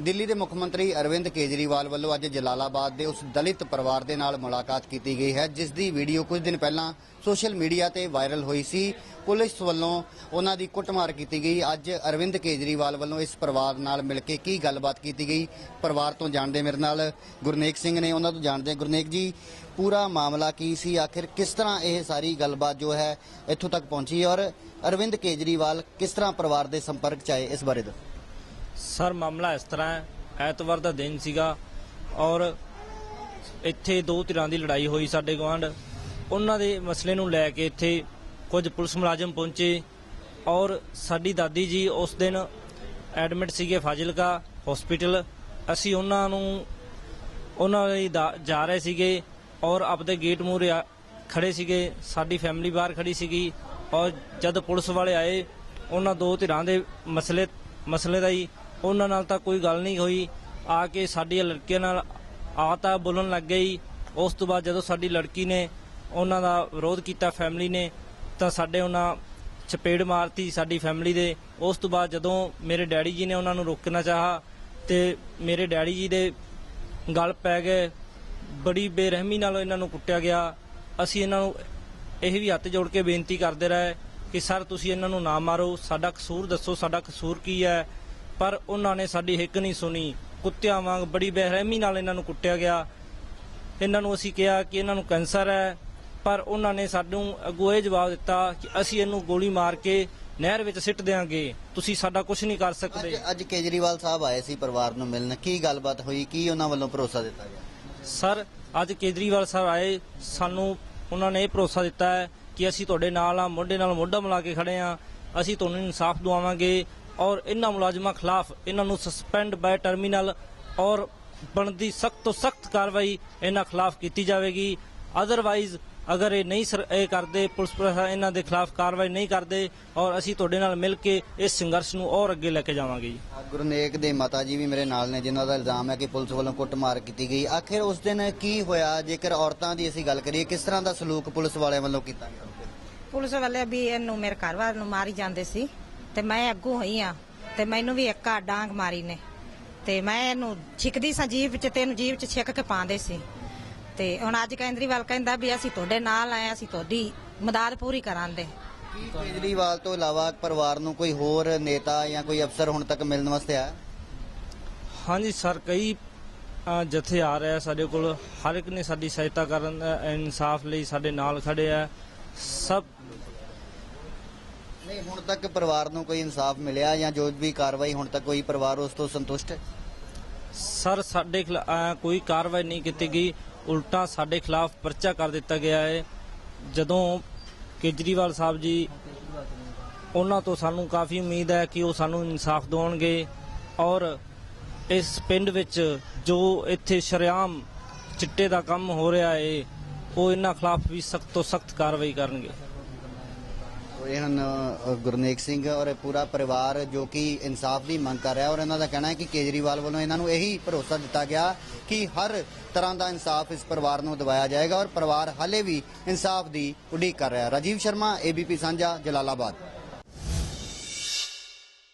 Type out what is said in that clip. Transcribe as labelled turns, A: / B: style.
A: ਦਿੱਲੀ ਦੇ ਮੁੱਖ ਮੰਤਰੀ ਅਰਵਿੰਦ ਕੇਜਰੀਵਾਲ ਵੱਲੋਂ ਅੱਜ ਜਲਾਲਾਬਾਦ ਦੇ ਉਸ ਦਲਿਤ ਪਰਿਵਾਰ ਦੇ ਨਾਲ ਮੁਲਾਕਾਤ ਕੀਤੀ ਗਈ ਹੈ, ਜਿਸ ਦੀ ਵੀਡੀਓ ਕੁਝ ਦਿਨ ਪਹਿਲਾਂ ਸੋਸ਼ਲ ਮੀਡੀਆ ਤੇ ਵਾਇਰਲ ਹੋਈ ਸੀ। ਪੁਲਿਸ ਵੱਲੋਂ ਉਹਨਾਂ ਦੀ ਕੁੱਟਮਾਰ ਕੀਤੀ ਗਈ। ਅੱਜ ਅਰਵਿੰਦ ਕੇਜਰੀਵਾਲ ਵੱਲੋਂ ਇਸ ਪਰਿਵਾਰ ਨਾਲ ਮਿਲ ਕੇ ਕੀ ਗੱਲਬਾਤ ਕੀਤੀ ਗਈ, ਪਰਿਵਾਰ ਤੋਂ ਜਾਣਦੇ ਮੇਰੇ ਨਾਲ ਗੁਰਨੇਕ ਸਿੰਘ ਨੇ। ਉਹਨਾਂ ਤੋਂ ਜਾਣਦੇ ਗੁਰਨੇਕ ਜੀ, ਪੂਰਾ ਮਾਮਲਾ ਕੀ ਸੀ? ਆਖਿਰ ਕਿਸ ਤਰ੍ਹਾਂ ਇਹ ਸਾਰੀ ਗੱਲਬਾਤ ਜੋ ਹੈ ਇੱਥੋਂ ਤੱਕ ਪਹੁੰਚੀ? ਔਰ ਅਰਵਿੰਦ ਕੇਜਰੀਵਾਲ ਕਿਸ ਤਰ੍ਹਾਂ ਪਰਿਵਾਰ ਦੇ ਸੰਪਰਕ ਚ ਆਏ? ਇਸ ਬਾਰੇ ਦੱਸੋ।
B: ਸਰ, ਮਾਮਲਾ ਇਸ ਤਰ੍ਹਾਂ ਹੈ। ਐਤਵਾਰ ਦਾ ਦਿਨ ਸੀਗਾ ਔਰ ਇੱਥੇ ਦੋ ਧਿਰਾਂ ਦੀ ਲੜਾਈ ਹੋਈ ਸਾਡੇ ਗਵਾਂਢ ਉਹਨਾਂ ਦੇ ਮਸਲੇ ਨੂੰ ਲੈ ਕੇ ਇੱਥੇ ਕੁਝ ਪੁਲਿਸ ਮੁਲਾਜ਼ਮ ਪਹੁੰਚੇ ਔਰ ਸਾਡੀ ਦਾਦੀ ਜੀ ਉਸ ਦਿਨ ਐਡਮਿਟ ਸੀਗੇ ਫਾਜ਼ਿਲਕਾ ਹਸਪੀਟਲ। ਅਸੀਂ ਉਹਨਾਂ ਨੂੰ, ਉਹਨਾਂ ਲਈ ਦਾ- ਜਾ ਰਹੇ ਸੀਗੇ ਔਰ ਆਪਦੇ ਗੇਟ ਮੂਹਰੇ ਆ- ਖੜੇ ਸੀਗੇ। ਸਾਡੀ ਫੈਮਿਲੀ ਬਾਹਰ ਖੜੀ ਸੀਗੀ ਔਰ ਜਦ ਪੁਲਿਸ ਵਾਲੇ ਆਏ, ਉਹਨਾਂ ਦੋ ਧਿਰਾਂ ਦੇ ਮਸਲੇ ਮਸਲੇ ਦਾ ਜੀ। ਉਹਨਾਂ ਨਾਲ ਤਾਂ ਕੋਈ ਗੱਲ ਨਹੀਂ ਹੋਈ। ਆ ਕੇ ਸਾਡੀ ਲੜਕੀਆਂ ਨਾਲ ਆ ਤਾਂ ਬੋਲਣ ਲੱਗ ਗਈ ਉਸ ਤੋਂ ਬਾਅਦ ਜਦੋਂ ਸਾਡੀ ਲੜਕੀ ਨੇ ਉਹਨਾਂ ਦਾ ਵਿਰੋਧ ਕੀਤਾ ਫੈਮਿਲੀ ਨੇ, ਤਾਂ ਸਾਡੇ ਉਹਨਾਂ ਚਪੇੜ ਮਾਰਤੀ ਸਾਡੀ ਫੈਮਿਲੀ ਦੇ। ਉਸ ਤੋਂ ਬਾਅਦ ਜਦੋਂ ਮੇਰੇ ਡੈਡੀ ਜੀ ਨੇ ਉਹਨਾਂ ਨੂੰ ਰੋਕਣਾ ਚਾਹਾ ਤੇ ਮੇਰੇ ਡੈਡੀ ਜੀ ਦੇ ਗਲ ਪੈ ਗਏ। ਬੜੀ ਬੇਰਹਿਮੀ ਨਾਲ ਇਹਨਾਂ ਨੂੰ ਕੁੱਟਿਆ ਗਿਆ। ਅਸੀਂ ਇਹਨਾਂ ਨੂੰ ਇਹ ਵੀ ਹੱਥ ਜੋੜ ਕੇ ਬੇਨਤੀ ਕਰਦੇ ਰਹੇ ਕਿ ਸਰ ਤੁਸੀਂ ਇਹਨਾਂ ਨੂੰ ਨਾ ਮਾਰੋ ਸਾਡਾ ਕਸੂਰ ਦੱਸੋ ਸਾਡਾ ਕਸੂਰ ਕੀ ਹੈ? ਪਰ ਉਹਨਾਂ ਨੇ ਸਾਡੀ ਹਿੱਕ ਨਹੀਂ ਸੁਣੀ। ਕੁੱਤਿਆਂ ਵਾਂਗ ਬੜੀ ਬੇਰਹਿਮੀ ਨਾਲ ਇਹਨਾਂ ਨੂੰ ਕੁੱਟਿਆ ਗਿਆ। ਇਹਨਾਂ ਨੂੰ ਅਸੀਂ ਕਿਹਾ ਕਿ ਇਹਨਾਂ ਨੂੰ ਕੈਂਸਰ ਹੈ ਪਰ ਉਹਨਾਂ ਨੇ ਸਾਨੂੰ ਅੱਗੋਂ ਇਹ ਜਵਾਬ ਦਿੱਤਾ ਕਿ ਅਸੀਂ ਇਹਨੂੰ ਗੋਲੀ ਮਾਰ ਕੇ ਨਹਿਰ ਵਿੱਚ ਸਿੱਟ ਦਿਆਂਗੇ। ਤੁਸੀਂ ਸਾਡਾ ਕੁਝ ਨਹੀਂ ਕਰ ਸਕਦੇ।
A: ਅੱਜ ਕੇਜਰੀਵਾਲ ਸਾਹਿਬ ਆਏ ਸੀ ਪਰਿਵਾਰ ਨੂੰ ਮਿਲਣ। ਕੀ ਗੱਲਬਾਤ ਹੋਈ? ਕੀ ਉਹਨਾਂ ਵੱਲੋਂ ਭਰੋਸਾ ਦਿੱਤਾ ਗਿਆ?
B: ਸਰ ਅੱਜ ਕੇਜਰੀਵਾਲ ਸਾਹਿਬ ਆਏ। ਸਾਨੂੰ ਉਹਨਾਂ ਨੇ ਇਹ ਭਰੋਸਾ ਦਿੱਤਾ ਹੈ ਕਿ ਅਸੀਂ ਤੁਹਾਡੇ ਨਾਲ ਆ, ਮੋਢੇ ਨਾਲ ਮੋਢਾ ਮਿਲਾ ਕੇ ਖੜੇ ਆ। ਅਸੀਂ ਤੁਹਾਨੂੰ ਇਨਸਾਫ ਦਵਾਵਾਂਗੇ ਔਰ ਇਹਨਾਂ ਮੁਲਾਜ਼ਮਾਂ ਖਿਲਾਫ ਇਹਨਾਂ ਨੂੰ ਸਸਪੈਂਡ ਬਾय ਟਰਮੀਨਲ ਔਰ ਬਣਦੀ ਸਖਤ ਤੋਂ ਸਖਤ ਕਾਰਵਾਈ ਇਹਨਾਂ ਖਿਲਾਫ ਕੀਤੀ ਜਾਵੇਗੀ। ਅਦਰਵਾਈਜ਼ ਅਗਰ ਇਹ ਨਹੀਂ ਸਰ ਇਹ ਕਰਦੇ ਪੁਲਿਸ ਪ੍ਰਸ਼ਾਸਨ ਇਹਨਾਂ ਦੇ ਖਿਲਾਫ ਕਾਰਵਾਈ ਨਹੀਂ ਕਰਦੇ ਔਰ ਅਸੀਂ ਤੁਹਾਡੇ ਨਾਲ ਮਿਲ ਕੇ ਇਸ ਸੰਘਰਸ਼ ਨੂੰ ਔਰ ਅੱਗੇ ਲੈ ਕੇ ਜਾਵਾਂਗੇ ਜੀ।
A: ਗੁਰਨੇਕ ਦੇ ਮਾਤਾ ਜੀ ਵੀ ਮੇਰੇ ਨਾਲ ਨੇ ਜਿਨ੍ਹਾਂ ਦਾ ਇਲਜ਼ਾਮ ਹੈ ਕਿ ਪੁਲਿਸ ਵੱਲੋਂ ਕੁੱਟਮਾਰ ਕੀਤੀ ਗਈ। ਆਖਿਰ ਉਸ ਦਿਨ ਕੀ ਹੋਇਆ? ਜੇਕਰ ਔਰਤਾਂ ਦੀ ਅਸੀਂ ਗੱਲ ਕਰੀਏ ਕਿਸ ਤਰ੍ਹਾਂ ਦਾ ਸਲੂਕ ਪੁਲਿਸ ਵਾਲਿਆਂ ਵੱਲੋਂ ਕੀਤਾ ਗਿਆ?
C: ਪੁਲਿਸ ਵਾਲੇ ਵੀ ਇਹਨੂੰ ਮੇਰੇ ਘਰ ਵਾਲੇ ਨੂੰ ਮਾਰੀ ਜਾਂਦੇ ਸੀ ਤੇ ਮੈਂ ਅੱਗੋਂ ਹੋਈ ਆ ਤੇ ਮੈਨੂੰ ਵੀ ਇੱਕਾ ਡਾਂਗ ਮਾਰੀ ਨੇ। ਤੇ ਮੈਂ ਇਹਨੂੰ ਛਿਕਦੀ ਸਾਂ ਜੀਭ ਚ ਤੇ ਇਹਨੂੰ ਜੀਭ ਚ ਛਿੱਕ ਕੇ ਪਾਉਂਦੇ ਸੀ। ਤੇ ਹੁਣ ਅੱਜ ਕੇਂਦਰੀਵਾਲ ਕਹਿੰਦਾ ਵੀ ਅਸੀਂ ਤੁਹਾਡੇ ਨਾਲ ਆਏ ਅਸੀਂ ਤੁਹਾਡੀ ਮਦਦ ਪੂਰੀ ਕਰਾਂਦੇ
A: ਕੀ ਕੇਜਰੀਵਾਲ ਤੋਂ ਇਲਾਵਾ ਪਰਿਵਾਰ ਨੂੰ ਕੋਈ ਹੋਰ ਨੇਤਾ ਜਾਂ ਕੋਈ ਅਫਸਰ ਹੁਣ ਤੱਕ ਮਿਲਣ ਵਾਸਤੇ ਆਇਆ?
B: ਹਾਂਜੀ ਸਰ ਕਈ ਅ, ਜਥੇ ਆ ਰਿਹਾ ਸਾਡੇ ਕੋਲ ਹਰ ਇੱਕ ਨੇ ਸਾਡੀ ਸਹਾਇਤਾ ਕਰਨ ਦਾ ਇਨਸਾਫ ਲਈ ਸਾਡੇ ਨਾਲ ਖੜੇ ਆ। ਸਭ
A: ਨਹੀਂ ਹੁਣ ਤੱਕ ਪਰਿਵਾਰ ਨੂੰ ਕੋਈ ਇਨਸਾਫ ਮਿਲਿਆ ਜਾਂ ਜੋ ਵੀ ਕਾਰਵਾਈ ਹੁਣ ਤੱਕ ਕੋਈ ਪਰਿਵਾਰ ਉਸ ਤੋਂ ਸੰਤੁਸ਼ਟ ਹੈ?
B: ਸਰ ਸਾਡੇ ਖਿਲਾ- ਅ, ਕੋਈ ਕਾਰਵਾਈ ਨਹੀਂ ਕੀਤੀ ਗਈ। ਉਲਟਾ ਸਾਡੇ ਖਿਲਾਫ ਪਰਚਾ ਕਰ ਦਿੱਤਾ ਗਿਆ ਹੈ। ਜਦੋਂ ਕੇਜਰੀਵਾਲ ਸਾਹਿਬ ਜੀ, ਉਹਨਾਂ ਤੋਂ ਸਾਨੂੰ ਕਾਫੀ ਉਮੀਦ ਹੈ ਕਿ ਉਹ ਸਾਨੂੰ ਇਨਸਾਫ ਦਿਵਾਉਣਗੇ ਔਰ ਇਸ ਪਿੰਡ ਵਿੱਚ ਜੋ ਇੱਥੇ ਸ਼ਰੇਆਮ ਚਿੱਟੇ ਦਾ ਕੰਮ ਹੋ ਰਿਹਾ ਹੈ, ਉਹ ਇਹਨਾਂ ਖਿਲਾਫ ਵੀ ਸਖਤ ਤੋਂ ਸਖਤ ਕਾਰਵਾਈ ਕਰਨਗੇ।
A: ਉਹ ਹਨ ਗੁਰਨੇਕ ਸਿੰਘ ਔਰ ਇਹ ਪੂਰਾ ਪਰਿਵਾਰ ਜੋ ਕਿ ਇਨਸਾਫ ਦੀ ਮੰਗ ਕਰ ਰਿਹਾ ਔਰ ਇਹਨਾਂ ਦਾ ਕਹਿਣਾ ਹੈ ਕਿ ਕੇਜਰੀਵਾਲ ਵੱਲੋਂ ਇਹਨਾਂ ਨੂੰ ਇਹੀ ਭਰੋਸਾ ਦਿੱਤਾ ਗਿਆ ਕਿ ਹਰ ਤਰ੍ਹਾਂ ਦਾ ਇਨਸਾਫ ਇਸ ਪਰਿਵਾਰ ਨੂੰ ਦਿਵਾਇਆ ਜਾਏਗਾ ਔਰ ਪਰਿਵਾਰ ਹਾਲੇ ਵੀ ਇਨਸਾਫ ਦੀ ਉਡੀਕ ਕਰ ਰਿਹਾ ਰਾਜੀਵ ਸ਼ਰਮਾ ਏਬੀਪੀ ਸਾਂਝਾ, ਜਲਾਲਾਬਾਦ।